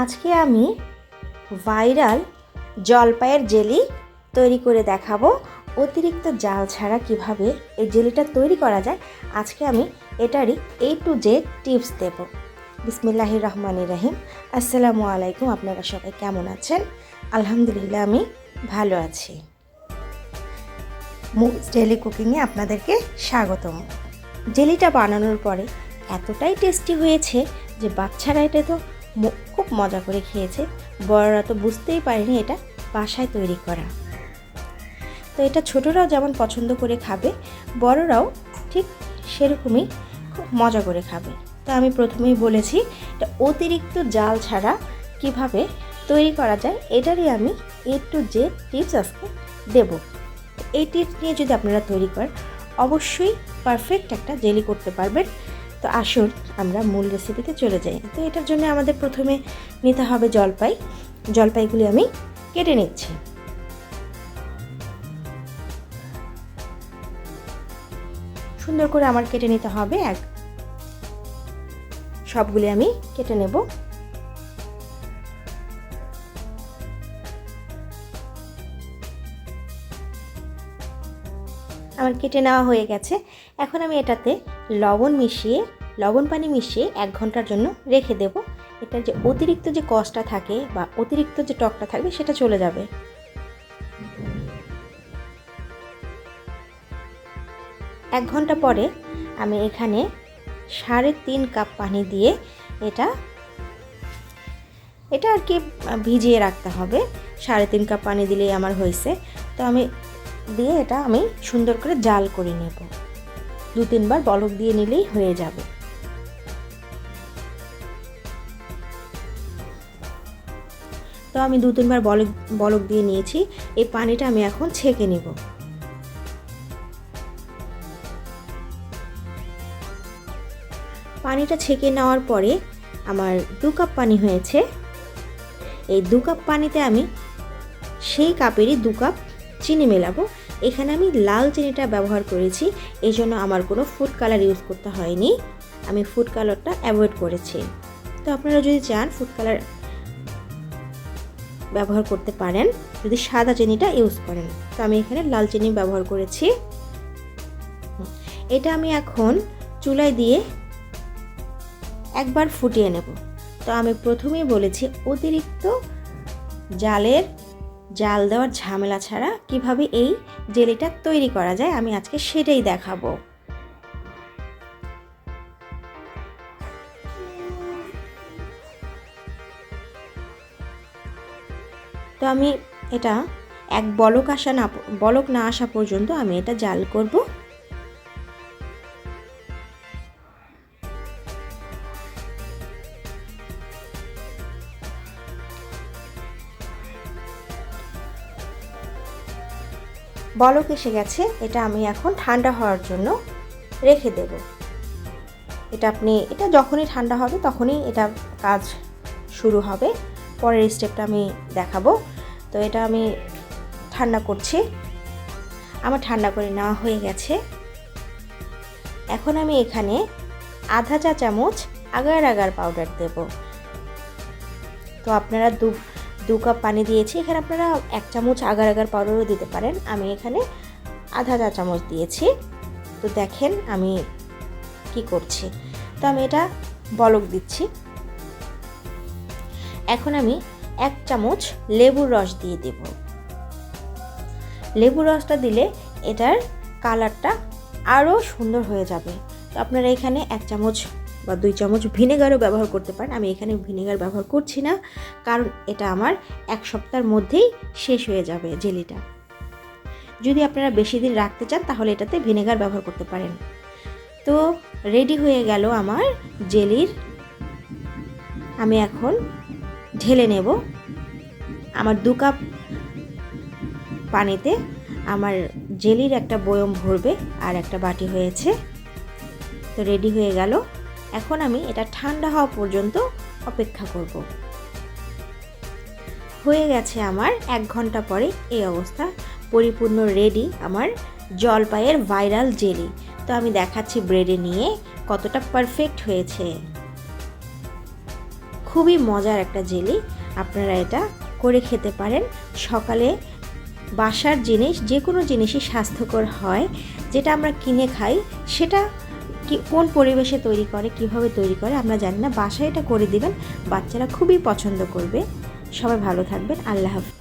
আজকে আমি ভাইরাল জলপাইয়ের জেলি তৈরি করে দেখাবো। অতিরিক্ত জাল ছাড়া কীভাবে এই জেলিটা তৈরি করা যায়, আজকে আমি এটারই এ টু জেড টিপস দেব। বিসমিল্লাহির রহমানির রহিম। আসসালামু আলাইকুম, আপনারা সবাই কেমন আছেন? আলহামদুলিল্লাহ, আমি ভালো আছি। মুজ ডেলি কুকিংয়ে আপনাদেরকে স্বাগতম। জেলিটা বানানোর পরে এতটাই টেস্টি হয়েছে যে বাচ্চারা এটা তো খুব মজা করে খেয়েছে। বড়রা তো বুঝতেই পারেনি এটা বাসায় তৈরি করা। তো এটা ছোটরাও যেমন পছন্দ করে খাবে, বড়রাও ঠিক সেরকমই খুব মজা করে খাবে। তো আমি প্রথমেই বলেছি, এটা অতিরিক্ত জাল ছাড়া কীভাবে তৈরি করা যায়, এটারই আমি এ টু যে টিপস আজকে দেবো। এই টিপস নিয়ে যদি আপনারা তৈরি করেন, অবশ্যই পারফেক্ট একটা জেলি করতে পারবেন। তো আসুন আমরা মূল রেসিপিতে চলে যাই। তো এটার জন্য আমাদের প্রথমে নিতে হবে জলপাই। জলপাইগুলি আমি কেটে নিচ্ছি। সুন্দর করে আমার কেটে নিতে হবে এক। সবগুলি আমি কেটে নেব। আমার কেটে নেওয়া হয়ে গেছে। এখন আমি এটাতে লবণ মিশিয়ে, লবণ পানি মিশিয়ে এক ঘণ্টার জন্য রেখে দেব। এটার যে অতিরিক্ত যে কষটা থাকে বা অতিরিক্ত যে টকটা থাকবে সেটা চলে যাবে। এক ঘণ্টা পরে আমি এখানে সাড়ে তিন কাপ পানি দিয়ে এটা এটা আর কি ভিজিয়ে রাখতে হবে। সাড়ে তিন কাপ পানি দিলেই আমার হয়েছে। তো আমি দিয়ে এটা আমি সুন্দর করে জাল করে নেব। দু তিনবার বলক দিয়ে নিলেই হয়ে যাবে। তো আমি দু তিনবার বলক বলক দিয়ে নিয়েছি। এই পানিটা আমি এখন ছেঁকে নেব। পানিটা ছেঁকে নেওয়ার পরে আমার দু কাপ পানি হয়েছে। এই দু কাপ পানিতে আমি সেই কাপেরই দু কাপ চিনি মেলাবো। এখানে আমি লাল চিনিটা ব্যবহার করেছি, এই জন্য আমার কোনো ফুড কালার ইউজ করতে হয়নি। আমি ফুড কালারটা অ্যাভয়েড করেছি। তো আপনারা যদি চান ফুড কালার ব্যবহার করতে পারেন, যদি সাদা চিনিটা ইউজ করেন। তো আমি এখানে লাল চিনি ব্যবহার করেছি। এটা আমি এখন চুলায় দিয়ে একবার ফুটিয়ে নেব। তো আমি প্রথমেই বলেছি অতিরিক্ত জালের জাল দেওয়ার ঝামেলা ছাড়া কীভাবে এই জেলিটা তৈরি করা যায় আমি আজকে সেটাই দেখাবো। তো আমি এটা এক বলক আসা না, বলক না আসা পর্যন্ত আমি এটা জাল করব। বলক এসে গেছে, এটা আমি এখন ঠান্ডা হওয়ার জন্য রেখে দেব। এটা আপনি, এটা যখনই ঠান্ডা হবে তখনই এটা কাজ শুরু হবে। পরের স্টেপটা আমি দেখাবো। তো এটা আমি ঠান্ডা করছি। আমার ঠান্ডা করে নেওয়া হয়ে গেছে। এখন আমি এখানে আধা চা চামচ আগার আগার পাউডার দেব। তো আপনারা দু দু কাপ পানি দিয়েছি। এখানে আপনারা এক চামচ আগার আগার পাউডারও দিতে পারেন। আমি এখানে আধা চা চামচ দিয়েছি। তো দেখেন আমি কি করছি। তো আমি এটা বলক দিচ্ছি। এখন আমি এক চামচ লেবুর রস দিয়ে দেব। লেবুর রসটা দিলে এটার কালারটা আরও সুন্দর হয়ে যাবে। তো আপনারা এখানে এক চামচ বা দুই চামচ ভিনেগারও ব্যবহার করতে পারেন। আমি এখানে ভিনেগার ব্যবহার করছি না, কারণ এটা আমার এক সপ্তাহের মধ্যেই শেষ হয়ে যাবে জেলিটা। যদি আপনারা বেশি দিন রাখতে চান, তাহলে এটাতে ভিনেগার ব্যবহার করতে পারেন। তো রেডি হয়ে গেল আমার জেলির। আমি এখন ঢেলে নেব আমার দু কাপ পানিতে। আমার জেলির একটা বয়ম ভরবে আর একটা বাটি হয়েছে। তো রেডি হয়ে গেল। এখন আমি এটা ঠান্ডা হওয়া পর্যন্ত অপেক্ষা করব। হয়ে গেছে আমার এক ঘণ্টা পরে এই অবস্থা। পরিপূর্ণ রেডি আমার জলপাইয়ের ভাইরাল জেলি তো আমি দেখাচ্ছি ব্রেডে নিয়ে কতটা পারফেক্ট হয়েছে। খুবই মজার একটা জেলি আপনারা এটা করে খেতে পারেন। সকালে বাসার জিনিস যে কোনো জিনিসই স্বাস্থ্যকর হয়, যেটা আমরা কিনে খাই, সেটা কি কোন পরিবেশে তৈরি করে, কীভাবে তৈরি করে, আমরা জানি না। বাসায় এটা করে দিবেন, বাচ্চারা খুবই পছন্দ করবে। সবাই ভালো থাকবেন, আল্লাহ হাফিজ।